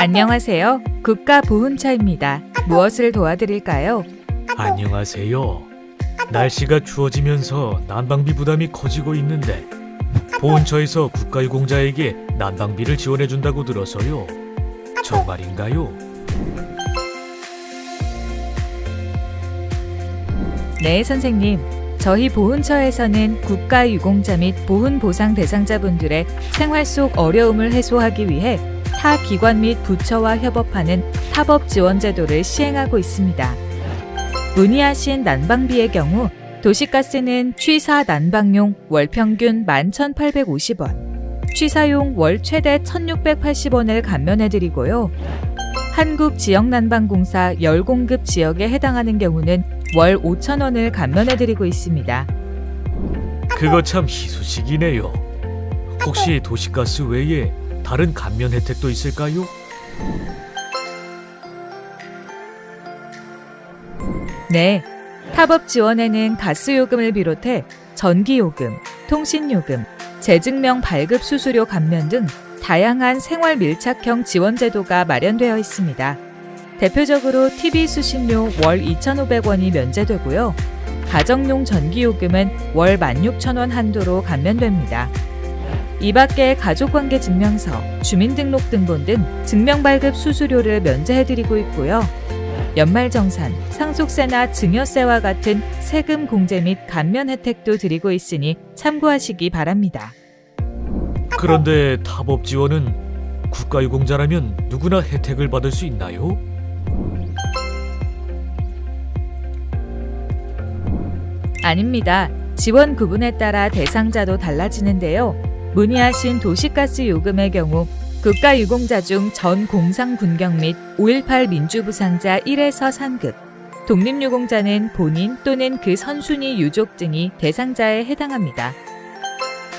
안녕하세요. 국가 보훈처입니다. 무엇을 도와드릴까요? 안녕하세요. 날씨가 추워지면서 난방비 부담이 커지고 있는데 보훈처에서 국가유공자에게 난방비를 지원해 준다고 들어서요. 정말인가요? 네, 선생님. 저희 보훈처에서는 국가유공자 및 보훈보상 대상자분들의 생활 속 어려움을 해소하기 위해 타 기관 및 부처와 협업하는 타법 지원 제도를 시행하고 있습니다. 문의하신 난방비의 경우 도시가스는 취사 난방용 월 평균 11,850원, 취사용 월 최대 1,680원을 감면해드리고요. 한국 지역난방공사 열공급 지역에 해당하는 경우는 월 5,000원을 감면해드리고 있습니다. 그거 참 희소식이네요. 혹시 도시가스 외에 다른 감면 혜택도 있을까요? 네. 타법 지원에는 가스 요금을 비롯해 전기 요금, 통신 요금, 재증명 발급 수수료 감면 등 다양한 생활 밀착형 지원 제도가 마련되어 있습니다. 대표적으로 TV 수신료 월 2,500원이 면제되고요. 가정용 전기 요금은 월 16,000원 한도로 감면됩니다. 이 밖에 가족관계 증명서, 주민등록등본 등 증명발급 수수료를 면제해드리고 있고요. 연말정산, 상속세나 증여세와 같은 세금 공제 및 감면 혜택도 드리고 있으니 참고하시기 바랍니다. 그런데 타법 지원은 국가유공자라면 누구나 혜택을 받을 수 있나요? 아닙니다. 지원 구분에 따라 대상자도 달라지는데요. 문의하신 도시가스 요금의 경우 국가유공자 중 전 공상 군경 및 5.18 민주부상자 1에서 3급, 독립유공자는 본인 또는 그 선순위 유족 등이 대상자에 해당합니다.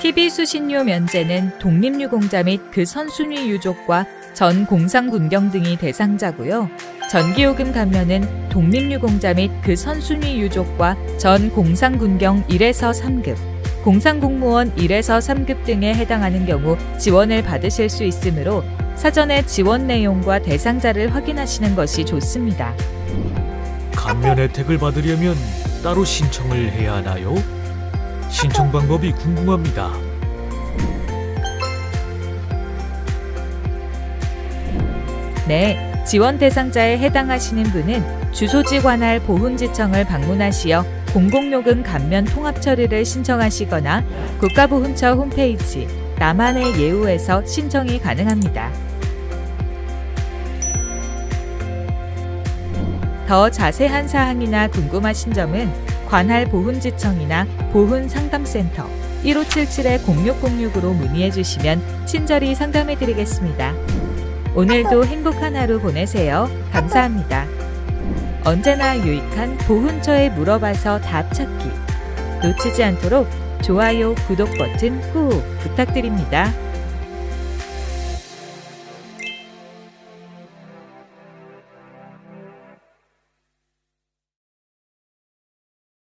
TV 수신료 면제는 독립유공자 및 그 선순위 유족과 전 공상 군경 등이 대상자고요. 전기요금 감면은 독립유공자 및 그 선순위 유족과 전 공상 군경 1에서 3급, 공상공무원 1에서 3급 등에 해당하는 경우 지원을 받으실 수 있으므로 사전에 지원 내용과 대상자를 확인하시는 것이 좋습니다. 감면 혜택을 받으려면 따로 신청을 해야 하나요? 신청 방법이 궁금합니다. 네, 지원 대상자에 해당하시는 분은 주소지 관할 보훈지청을 방문하시어 공공요금 감면 통합 처리를 신청하시거나 국가보훈처 홈페이지 나만의 예우에서 신청이 가능합니다. 더 자세한 사항이나 궁금하신 점은 관할 보훈지청이나 보훈상담센터 1577-0606으로 문의해 주시면 친절히 상담해 드리겠습니다. 오늘도 행복한 하루 보내세요. 감사합니다. 언제나 유익한 보훈처에 물어봐서 답 찾기. 놓치지 않도록 좋아요, 구독 버튼 꾹 부탁드립니다.